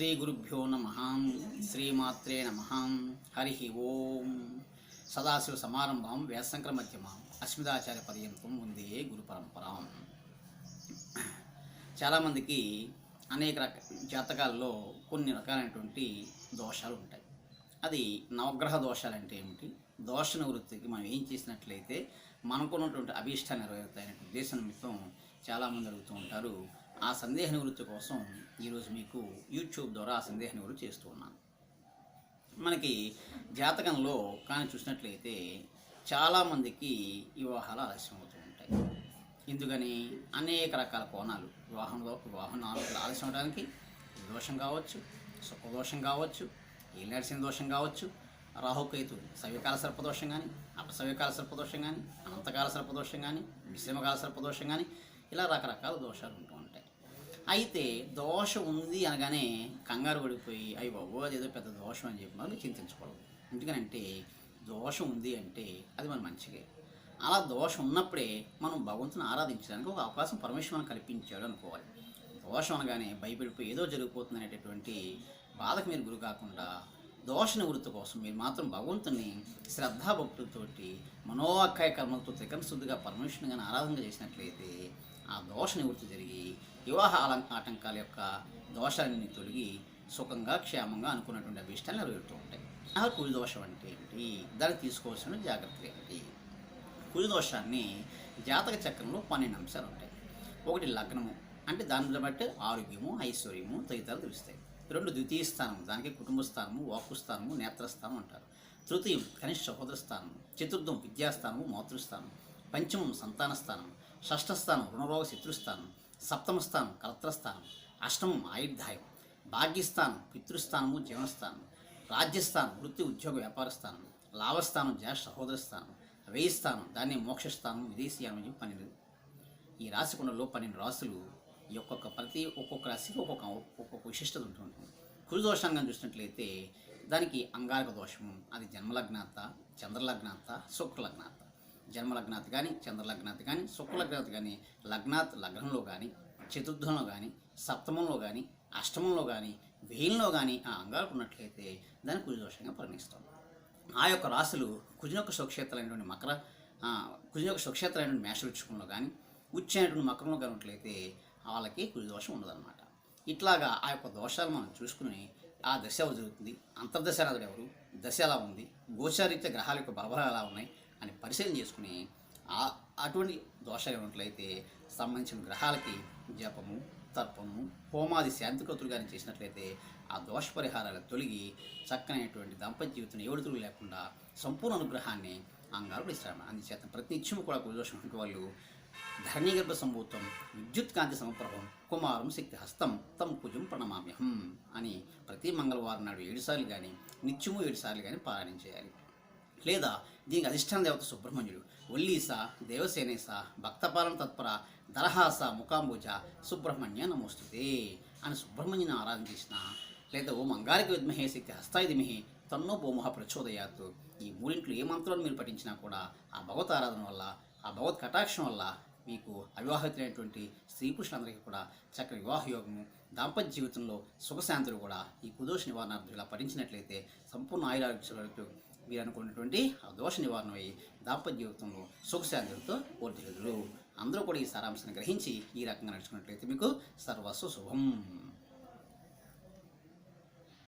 శ్రీ గురుభ్యో నమ. శ్రీమాత్రే నమ. హరి ఓం. సదాశివ సమారంభం వ్యాసంకర మధ్యమం అస్మితాచార్య పర్యంతం ఉంది గురు పరంపరం. చాలామందికి అనేక రక జాతకాల్లో కొన్ని రకాలైనటువంటి దోషాలు ఉంటాయి. అది నవగ్రహ దోషాలు అంటే ఏమిటి? దోష నివృత్తికి మనం ఏం చేసినట్లయితే మనకున్నటువంటి అభీష్టాన్ని నెరవేరుతాయనే ఉద్దేశం నిమిత్తం చాలామంది అడుగుతూ ఉంటారు ఆ సందేహ నివృత్తి కోసం ఈరోజు మీకు యూట్యూబ్ ద్వారా ఆ సందేహ నివృత్తి చేస్తూ ఉన్నాను. మనకి జాతకంలో కానీ చూసినట్లయితే చాలామందికి వివాహాలు ఆలస్యం అవుతూ ఉంటాయి. ఎందుకని? అనేక రకాల కోణాలు. వివాహంలో వివాహనాలు ఆలస్యం అవడానికి దోషం కావచ్చు సుఖదోషం కావచ్చు ఏలినడిసిన దోషం కావచ్చు రాహుకేతు సవ్యకాల సర్పదోషం కానీ అపసవ్యకాల సర్పదోషం కానీ అనంతకాల సర్పదోషం కానీ మిశ్రమకాల సర్పదోషం కానీ ఇలా రకరకాల దోషాలు ఉంటాయి అయితే దోషం ఉంది అనగానే కంగారు పడిపోయి అయ్యి బాబు అది ఏదో పెద్ద దోషం అని చెప్పి మనం చింతించకూడదు ఎందుకనంటే దోషం ఉంది అంటే అది మన మంచిగా అలా దోషం ఉన్నప్పుడే మనం భగవంతుని ఆరాధించడానికి ఒక అవకాశం పరమేశ్వరం కల్పించాడు అనుకోవాలి. దోషం అనగానే భయపడిపోయి ఏదో జరిగిపోతుంది అనేటటువంటి బాధకు మీరు గురి కాకుండా దోష నివృత్తి కోసం మీరు మాత్రం భగవంతుని శ్రద్ధాభక్తులతోటి మనోవాక్కాయ కర్మలతో త్రికరణ శుద్ధిగా పరమేశ్వరునిగా ఆరాధన చేసినట్లయితే ఆ దోష నివృత్తి జరిగి వివాహ ఆటంకాల యొక్క దోషాలన్నీ తొలగి సుఖంగా క్షేమంగా అనుకున్నటువంటి అభిష్టాలు నెరవేరుతూ ఉంటాయి. ఆ కుడి దోషం అంటే ఏమిటి దానికి తీసుకోవాల్సిన జాగ్రత్తలు ఏమిటి దోషాన్ని జాతక చక్రంలో పన్నెండు అంశాలు ఉంటాయి. ఒకటి లగ్నము అంటే దాన్ని బట్టి ఆరోగ్యము ఐశ్వర్యము తదితరాలు తెలుస్తాయి. రెండు ద్వితీయ స్థానం దానికి కుటుంబ స్థానము వాక్కు స్థానము నేత్రస్థానం అంటారు. తృతీయం కనిష్ట సహోదర స్థానం చతుర్థం విద్యాస్థానము మాతృస్థానం పంచమం సంతాన స్థానం షష్ఠస్థానం రుణరోగ శత్రుస్థానం సప్తమ స్థానం కలత్రస్థానం అష్టమం ఆయుర్దాయం భాగ్యస్థానం పితృస్థానము జీవనస్థానం రాజ్యస్థానం వృత్తి ఉద్యోగ వ్యాపార స్థానం లాభస్థానం జ్యేష్ఠ సహోదర స్థానం దాన్ని మోక్షస్థానం విదేశీయానం అని చెప్పి పన్నెండు. ఈ రాశికుండలో పన్నెండు రాశులు ఈ ఒక్కొక్క ప్రతి ఒక్కొక్క రాశికి ఒక్కొక్క ఒక్కొక్క విశిష్టత ఉంటుంది కురుదోషంగా చూసినట్లయితే దానికి అంగారక దోషము అది జన్మలగ్నాత చంద్రలగ్నాత శుక్రలగ్నాత. జన్మలగ్నాత్ కానీ చంద్రలగ్నాత్ కానీ శుక్రలగ్నాత్ కానీ లగ్నాత్ లగ్నంలో కానీ చతుర్థంలో కానీ సప్తమంలో కానీ అష్టమంలో కానీ వేయంలో కానీ ఆ అంగాలకు ఉన్నట్లయితే దాన్ని కుజదోషంగా పరిగణిస్తాం. ఆ యొక్క రాశులు కుజుని యొక్క స్వక్షేత్రాలైనటువంటి మకర ఆ, కుజుని యొక్క స్వక్షేత్రాలైనటువంటి మేషవృక్షకంలో కానీ ఉచ్చైనటువంటి మకరంలో కానీ ఉన్నట్లయితే వాళ్ళకి కుజదోషం ఉండదన్నమాట. ఇట్లాగా ఆ యొక్క దోషాలు మనం చూసుకుని ఆ దశ ఎవరు జరుగుతుంది? అంతర్దశనాథుడు ఎవరు? దశ ఎలా ఉంది? గోచారీత్య గ్రహాల యొక్క బలబలం ఎలా ఉన్నాయి? అని పరిశీలన చేసుకుని ఆ అటువంటి దోషాలు ఉన్నట్లయితే సంబంధించిన గ్రహాలకి జపము తర్పము హోమాది శాంతికృతులు కానీ చేసినట్లయితే ఆ దోష పరిహారాలు తొలగి చక్కనైనటువంటి దాంపత్య జీవితం ఏడుతులు లేకుండా సంపూర్ణ అనుగ్రహాన్ని అంగారు ఇస్తాడు అందుచేత ప్రతినిత్యము కూడా కులదోషం వాళ్ళు ధరణీగర్భ సంభూతం విద్యుత్ కాంతి సమప్రభం కుమారం శక్తి హస్తం తమ కుజం ప్రణమామ్యహం అని ప్రతి మంగళవారం నాడు ఏడుసార్లు కానీ నిత్యము ఏడుసార్లు కానీ పారాయణం చేయాలి. లేదా దీనికి అధిష్టాన దేవత సుబ్రహ్మణ్యుడు ఒల్లీస దేవసేనేస భక్తపాలన తత్పర దరహాస ముఖాంబుజ సుబ్రహ్మణ్య నమోస్తుతే అని సుబ్రహ్మణ్యుని ఆరాధన చేసిన లేదా ఓ మంగారికి విద్మహే శక్తి హస్తాయి తన్నో భూమహ ప్రచోదయాత్ ఈ మూడింట్లో ఏ మంత్రాలు మీరు పఠించినా కూడా ఆ భగవత్ ఆరాధన వల్ల ఆ భగవత్ కటాక్షం వల్ల మీకు అవివాహితులైనటువంటి స్త్రీ పురుషులందరికీ కూడా చక్కని వివాహ యోగము దాంపత్య జీవితంలో సుఖశాంతులు కూడా ఈ కుదోష నివారణార్థం ఇలా పఠించినట్లయితే సంపూర్ణ ఆయురారోగ్యాలతో మీరు అనుకున్నటువంటి ఆ దోష నివారణ అయ్యి దాంపత్య జీవితంలో సుఖశాంతులతో పూర్తి అందరూ కూడా ఈ సారాంశాన్ని గ్రహించి ఈ రకంగా నడుచుకున్నట్లయితే మీకు సర్వస్వ శుభం.